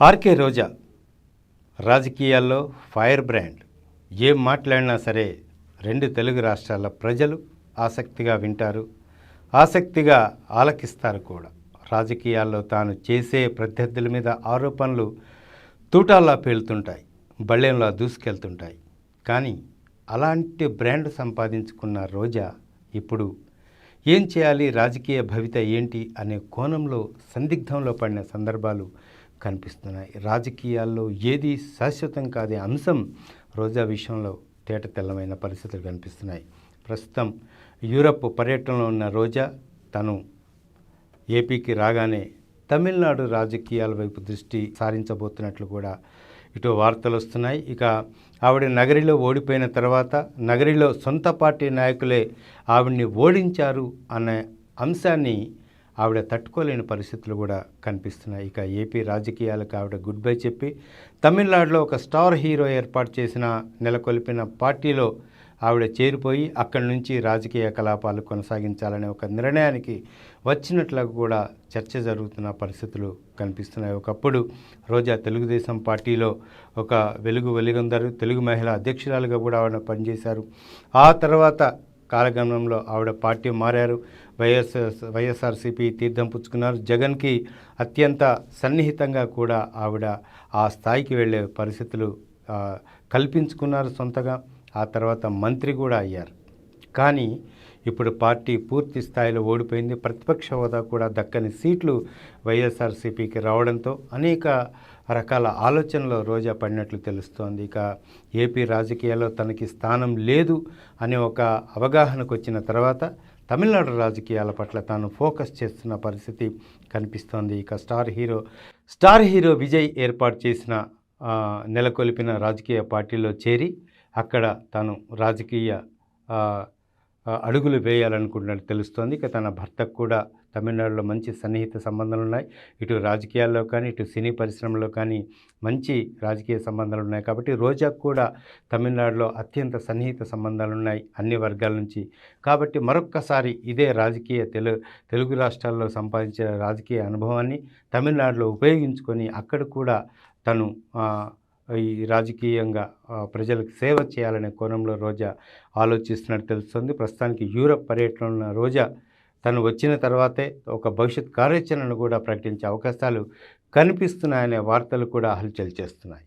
RK రోజా రాజకీయాల్లో fire brand. ఏం మాట్లాడినా సరే రెండు తెలుగు రాష్ట్రాల ప్రజలు ఆసక్తిగా వింటారు ఆసక్తిగా ఆలకిస్తారు కూడా. రాజకీయాల్లో తాను చేసే ప్రత్యర్థుల మీద ఆరోపణలు తూటాల్లా పేలుతుంటాయి బళ్ళెంలా దూసుకెళ్తుంటాయి. కానీ అలాంటి బ్రాండ్ సంపాదించుకున్న రోజా ఇప్పుడు ఏం చేయాలి రాజకీయ భవిత ఏంటి అనే కోణంలో సందిగ్ధంలో పడిన సందర్భాలు కనిపిస్తున్నాయి. రాజకీయాల్లో ఏది శాశ్వతం కాదే అంశం రోజా విషయంలో తేట తెల్లమైన పరిస్థితులు కనిపిస్తున్నాయి. ప్రస్తుతం యూరప్ పర్యటనలో ఉన్న రోజా తను ఏపీకి రాగానే తమిళనాడు రాజకీయాల వైపు దృష్టి సారించబోతున్నట్లు కూడా ఇటు వార్తలు వస్తున్నాయి. ఇక ఆవిడ నగరిలో ఓడిపోయిన తర్వాత నగరిలో సొంత పార్టీ నాయకులే ఆవిడ్ని ఓడించారు అనే అంశాన్ని ఆవిడ తట్టుకోలేని పరిస్థితులు కూడా కనిపిస్తున్నాయి. ఇక ఏపీ రాజకీయాలకు ఆవిడ గుడ్ బై చెప్పి తమిళనాడులో ఒక స్టార్ హీరో ఏర్పాటు చేసిన నెలకొల్పిన పార్టీలో ఆవిడ చేరిపోయి అక్కడి నుంచి రాజకీయ కలాపాలు కొనసాగించాలనే ఒక నిర్ణయానికి వచ్చినట్లు కూడా చర్చ జరుగుతున్న పరిస్థితులు కనిపిస్తున్నాయి. ఒకప్పుడు రోజా తెలుగుదేశం పార్టీలో ఒక వెలుగు వెలుగొందరు. తెలుగు మహిళా అధ్యక్షురాలుగా కూడా ఆవిడ పనిచేశారు. ఆ తర్వాత కాలగమనంలో ఆవిడ పార్టీ మారారు. వైఎస్ వైఎస్ఆర్సీపీ తీర్థం పుచ్చుకున్నారు. జగన్కి అత్యంత సన్నిహితంగా కూడా ఆవిడ ఆ స్థాయికి వెళ్ళే పరిస్థితులు కల్పించుకున్నారు సొంతగా. ఆ తర్వాత మంత్రి కూడా అయ్యారు. కానీ ఇప్పుడు పార్టీ పూర్తి స్థాయిలో ఓడిపోయింది. ప్రతిపక్ష హోదా కూడా దక్కని సీట్లు వైఎస్ఆర్సీపీకి రావడంతో అనేక రకాల ఆలోచనలో రోజా పడినట్లు తెలుస్తోంది. ఇక ఏపీ రాజకీయాల్లో తనకి స్థానం లేదు అనే ఒక అవగాహనకు వచ్చిన తర్వాత తమిళనాడు రాజకీయాల పట్ల తాను ఫోకస్ చేస్తున్న పరిస్థితి కనిపిస్తోంది. ఇక star hero star hero Vijay ఏర్పాటు చేసిన నెలకొల్పిన రాజకీయ పార్టీలో చేరి అక్కడ తాను రాజకీయ అడుగులు వేయాలనుకుంటున్నట్టు తెలుస్తోంది. ఇక తన భర్తకు కూడా తమిళనాడులో మంచి సన్నిహిత సంబంధాలు ఉన్నాయి. ఇటు రాజకీయాల్లో కానీ ఇటు సినీ పరిశ్రమలో కానీ మంచి రాజకీయ సంబంధాలు ఉన్నాయి. కాబట్టి రోజాకు కూడా తమిళనాడులో అత్యంత సన్నిహిత సంబంధాలు ఉన్నాయి అన్ని వర్గాల నుంచి. కాబట్టి మరొక్కసారి ఇదే రాజకీయ తెలు తెలుగు రాష్ట్రాల్లో సంపాదించిన రాజకీయ అనుభవాన్ని తమిళనాడులో ఉపయోగించుకొని అక్కడ కూడా తను ఈ రాజకీయంగా ప్రజలకు సేవ చేయాలనే కోణంలో రోజా ఆలోచిస్తున్నట్టు తెలుస్తుంది. ప్రస్తుతానికి యూరప్ పర్యటనలో ఉన్న రోజా తను వచ్చిన తర్వాతే ఒక భవిష్యత్ కార్యాచరణను కూడా ప్రకటించే అవకాశాలు కనిపిస్తున్నాయనే వార్తలు కూడా హల్చల్ చేస్తున్నాయి.